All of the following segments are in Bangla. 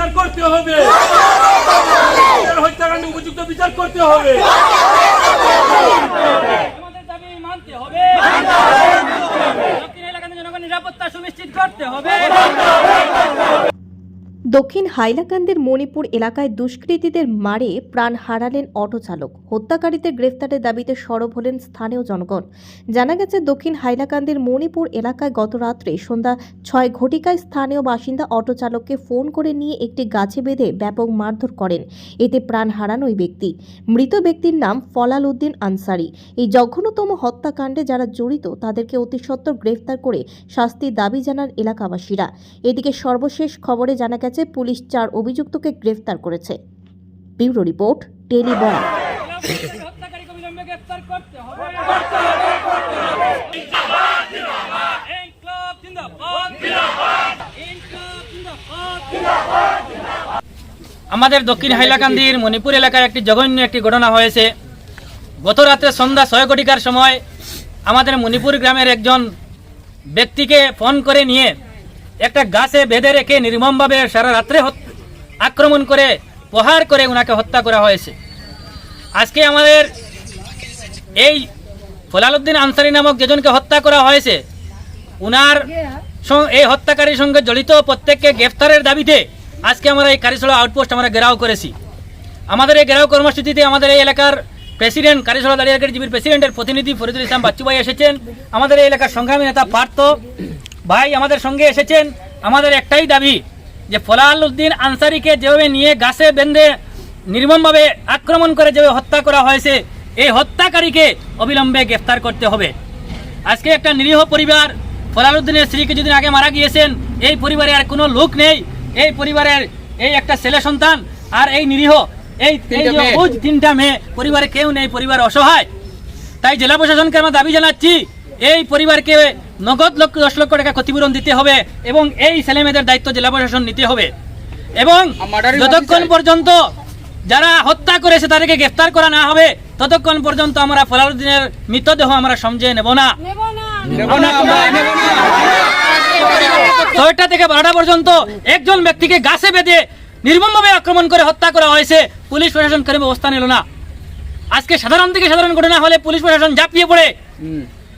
বিচার করতে হবে। হত্যাকাণ্ড উপযুক্ত বিচার করতে হবে। আমাদের দাবি মানতে হবে। দক্ষিণ এলাকাতে জনগণ নিরাপত্তা সুনিশ্চিত করতে হবে। দক্ষিণ হাইলাকান্দির মণিপুর এলাকায় দুষ্কৃতীদের মারে প্রাণ হারালেন অটো চালক হত্যাকারীদের গ্রেফতারের দাবিতে সরব হলেন স্থানীয় জনগণ। জানা গেছে, দক্ষিণ হাইলাকান্দির মণিপুর এলাকায় গত রাত্রে সন্ধ্যা ছয় ঘটিকায় স্থানীয় বাসিন্দা অটো চালককে ফোন করে নিয়ে একটি গাছে বেঁধে ব্যাপক মারধর করেন। এতে প্রাণ হারান ওই ব্যক্তি। মৃত ব্যক্তির নাম ফলাল উদ্দিন আনসারি। এই জঘন্যতম হত্যাকাণ্ডে যারা জড়িত, তাদেরকে অতি সত্বর গ্রেফতার করে শাস্তির দাবি জানান এলাকাবাসীরা। এদিকে সর্বশেষ খবরে জানা গেছে পুলিশ চার অভিযুক্তকে গ্রেফতার করেছে। ব্যুরো রিপোর্ট টেলি আমাদের দক্ষিণ হাইলাকান্দির মণিপুর এলাকায় একটি জঘন্য একটি ঘটনা হয়েছে। গত রাতে সন্ধ্যা ছয় ঘটিকার সময় আমাদের মণিপুর গ্রামের একজন ব্যক্তিকে ফোন করে নিয়ে একটা গাছে বেঁধে রেখে নির্মমভাবে সারা রাত্রে আক্রমণ করে, প্রহার করে ওনাকে হত্যা করা হয়েছে। আজকে আমাদের এই ফলালুদ্দিন আনসারি নামক যেজনকে হত্যা করা হয়েছে, উনার এই হত্যাকারীর সঙ্গে জড়িত প্রত্যেককে গ্রেফতারের দাবিতে আজকে আমরা এই কারিশলা আউটপোস্ট আমরা ঘেরাও করেছি। আমাদের এই ঘেরাও কর্মসূচিতে আমাদের এই এলাকার প্রেসিডেন্ট, কারিশলা দাঁড়িয়ে জিবির প্রেসিডেন্টের প্রতিনিধি ফরিদুল ইসলাম বাচ্চু ভাই এসেছেন। আমাদের এই এলাকার সংগ্রামী নেতা পার্থ ভাই আমাদের সঙ্গে এসেছেন আমাদের একটাই দাবি যে ফলাল উদ্দিন আনসারিকে যেভাবে নিয়ে গাছে বেঁধে নির্মমভাবে আক্রমণ করে যেভাবে হত্যা করা হয়েছে এই হত্যাকারীকে অবিলম্বে গ্রেফতার করতে হবে। আজকে একটা নিরীহ পরিবার ফলালুদ্দিনের স্ত্রী কিছুদিন আগে মারা গিয়েছেন এই পরিবারে আর কোনো লোক নেই এই পরিবারের এই একটা ছেলে সন্তান আর এই নিরীহ এই তিনটা মেয়ে পরিবারে কেউ নেই পরিবার অসহায়। তাই জেলা প্রশাসনকে আমরা দাবি জানাচ্ছি এই পরিবারকে নগদ লক্ষ দশ লক্ষ টাকা ক্ষতিপূরণ দিতে হবে এবং এই ছেলে মেয়েদের দায়িত্ব জেলা প্রশাসন নিতে হবে। এবং যতক্ষণ পর্যন্ত যারা হত্যা করেছে তাদেরকে গ্রেফতার করা না হবে ততক্ষণ পর্যন্ত আমরা ফলালুদ্দিনের মৃতদেহ আমরা সমঝে নেব না। ছয়টা থেকে বারোটা পর্যন্ত একজন ব্যক্তিকে গাছে বেঁধে নির্মমভাবে আক্রমণ করে হত্যা করা হয়েছে। পুলিশ প্রশাসন কোনো ব্যবস্থা নিল না। আজকে সাধারণ থেকে সাধারণ ঘটনা হলে পুলিশ প্রশাসন ঝাঁপিয়ে পড়ে।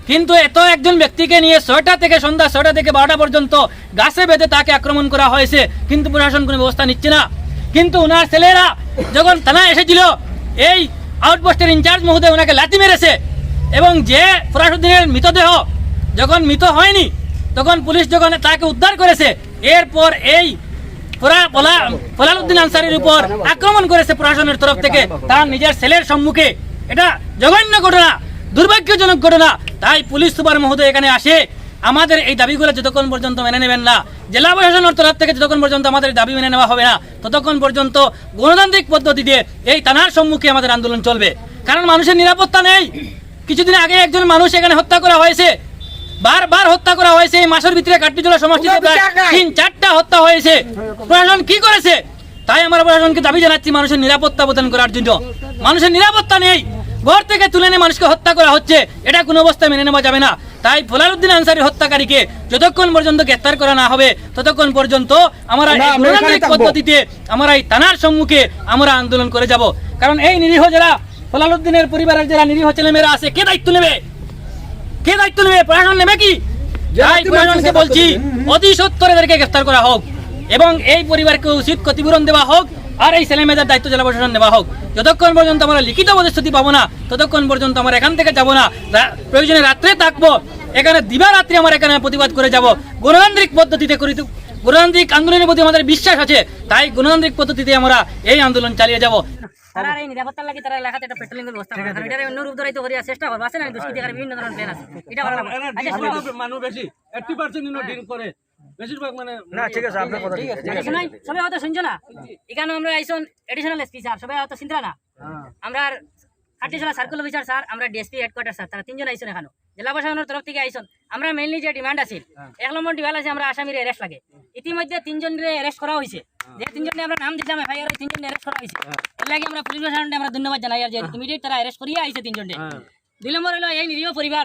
কিন্তু এত একজন ব্যক্তিকে নিয়ে ছয়টা থেকে সন্ধ্যা ছয়টা থেকে বারোটা পর্যন্ত গাছে বেঁধে তাকে আক্রমণ করা হয়েছে, কিন্তু প্রশাসন কোনো ব্যবস্থা নিচ্ছে না। কিন্তু ওনার ছেলেরা যখন থানায় এসেছিল, এই আউটপোস্টের ইনচার্জ মহোদয় ওনাকে লাথি মেরেছে এবং যে ফরাসুদ্দিনের মৃতদেহ যখন মৃত হয়নি, তখন পুলিশ যখন তাকে উদ্ধার করেছে, এরপর এই ফরা- ফলা- আনসারির উপর আক্রমণ করেছে প্রশাসনের তরফ থেকে। তার নিজের ছেলের সম্মুখে। এটা জঘন্য ঘটনা, দুর্ভাগ্যজনক ঘটনা। তাই পুলিশ সুপার মহোদয় এখানে আসে। আমাদের এই দাবিগুলো যতক্ষণ পর্যন্ত মেনে নেবেন না জেলা প্রশাসনের তরফ থেকে যতক্ষণ পর্যন্ত আমাদের দাবি মেনে নেওয়া হবে না ততক্ষণ পর্যন্ত গণতান্ত্রিক পদ্ধতিতে এই থানার সম্মুখে আমাদের আন্দোলন চলবে। কারণ মানুষের নিরাপত্তা নেই। কিছুদিন আগে একজন মানুষ এখানে হত্যা করা হয়েছে। বারবার হত্যা করা হয়েছে। এই মাসের ভিতরে কাট্টিজোড়া সমষ্টিতে প্রায় তিন চারটা হত্যা হয়েছে। প্রশাসন কি করেছে? তাই আমরা প্রশাসনকে দাবি জানাচ্ছি মানুষের নিরাপত্তা প্রদান করার জন্য। মানুষের নিরাপত্তা নেই। ঘর থেকে তুলে নিয়ে মানুষকে হত্যা করা হচ্ছে এটা কোনো অবস্থায় মেনে নেওয়া যাবে না। তাই ফলালুদ্দিন আনসারির হত্যাকারীকে যতক্ষণ পর্যন্ত গ্রেফতার করা না হবে ততক্ষণ পর্যন্ত আমরা এই গণতান্ত্রিক পদ্ধতিতে আমরা এই থানার সম্মুখে আমরা আন্দোলন করে যাব। কারণ এই নিরীহ যারা ফলালুদ্দিনের পরিবারের যারা নিরীহ ছেলেমেয়েরা আছে কে দায়িত্ব নেবে? কে দায়িত্ব নেবে? প্রশাসন নেবে কি? প্রশাসনকে বলছি অতি সত্তর এদেরকে গ্রেফতার করা হোক এবং এই পরিবারকে উচিত ক্ষতিপূরণ দেওয়া হোক। আর এই ছেলে মেয়েদের দায়িত্ব জেলা প্রশাসন নেওয়া হোক। যতক্ষণ পর্যন্ত আমরা লিখিত প্রতিশ্রুতি পাবো না ততক্ষণ পর্যন্ত আমরা এখান থেকে যাব না। প্রয়োজনে রাত্রে থাকব। এখানে দিবারাত্রি আমরা এখানে প্রতিবাদ করে যাব। গণতান্ত্রিক পদ্ধতিতে করি গণতান্ত্রিক আন্দোলনের প্রতি আমাদের বিশ্বাস আছে। তাই গণতান্ত্রিক পদ্ধতিতে আমরা এই আন্দোলন চালিয়ে যাব। তারা এই নিরাপত্তার লাগি তারা লেখাতে একটা পেট্রোলিং ব্যবস্থা করে কারণ অন্য রূপ ধরাইতে করিয়া চেষ্টা করব। আছে না? দুষ্কৃতিকারী বিভিন্ন ধরনের প্ল্যান আছে। এটা ভালো আচ্ছা মানুষ বেশি। এইটি পার্সেন্ট ডিল করে। বেশিরভাগ মানে আচ্ছা, শোনাই সবাই হয়তো শুনছো না? এখানে আমরা আইসন এডিশনাল এসপি স্যার সবাই হয়তো চিন্তা না। আমরা খাটিশালা সার্কুল অফিসার স্যার আমরা ডিএসপি হেডকোয়ার্টার স্যার তারা তিনজন আইসন এখানে। জেলা প্রশাসনের তরফ থেকে আইসন। আমরা মেইনলি যে ডিমান্ড আছে এক নম্বর ডিমান্ড আছে আমরা আসামির অ্যারেস্ট লাগে। ইতিমধ্যে তিনজনের অ্যারেস্ট করা হয়েছে। যে তিনজনে আমরা নাম দিলাম এফআইআর ওই তিনজনের অ্যারেস্ট করা হয়েছে। এর লাগে আমরা পুলিশ প্রশাসনকে আমরা ধন্যবাদ জানাই আর যে ইমিডিয়েট তারা অ্যারেস্ট করিয়ে আইছে তিনজনে দুই নম্বর হলো এই নিরীহ পরিবার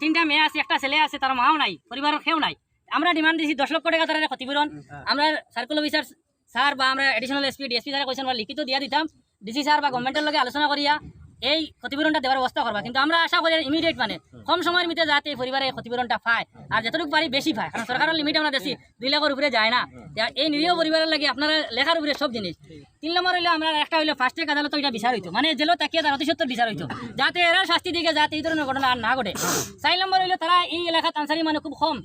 তিনটা মেয়ে আছে একটা ছেলে আছে তার মাও নাই পরিবারের কেউ নাই। আমরা ডিমান্ড দিছি দশ লক্ষ টাকা তারা ক্ষতিপূরণ। আমরা সার্কুল অফিসার স্যার বা আমরা additional SP DSP sir question লিখিত দিয়া দিতাম। ডিসি স্যার বা গভর্নমেন্টের লগে আলোচনা করিয়া এই ক্ষতিপূরণটা দেওয়ার ব্যবস্থা করবা। কিন্তু আমরা আশা করি ইমিডিয়েট মানে কম সময়ের ভিতরে যাতে এই পরিবারে এই ক্ষতিপূরণটা পায় আর যতটুকু পারি বেশি পায়। কারণ সরকারের লিমিট আমরা দেখি দুই লাখের উপরে যায় না। এই নিরীহ পরিবারের লাগে আপনারা লেখার উপরে সব জিনিস। তিন নম্বর হইলে আমরা একটা হইলে ফার্স্ট আদালত এটা বিচার হইতো। মানে জেলো তাকিয়ে তার অতি সত্তর বিচার হইতো। যাতে এরা শাস্তি দিকে যাতে এই ধরনের ঘটনা আর না ঘটে। চার নম্বর হইলে তারা এই এলাকা তানসারি মানে খুব কম।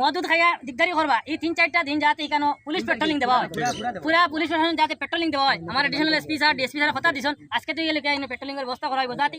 মদুদ খাইয়া দিকদারি করবা। এই তিন চারটা দিন যাতে এখানে পুলিশ পেট্রোলিং দেওয়া হয়। পুরা পুলিশ প্রশাসন যাতে পেট্রোলিং দেওয়া হয়। আমার additional SP sir DSP sir কথা দিছেন। আজকে তো এই এলাকায় পেট্রোলিং এর ব্যবস্থা করা হইব। যাতে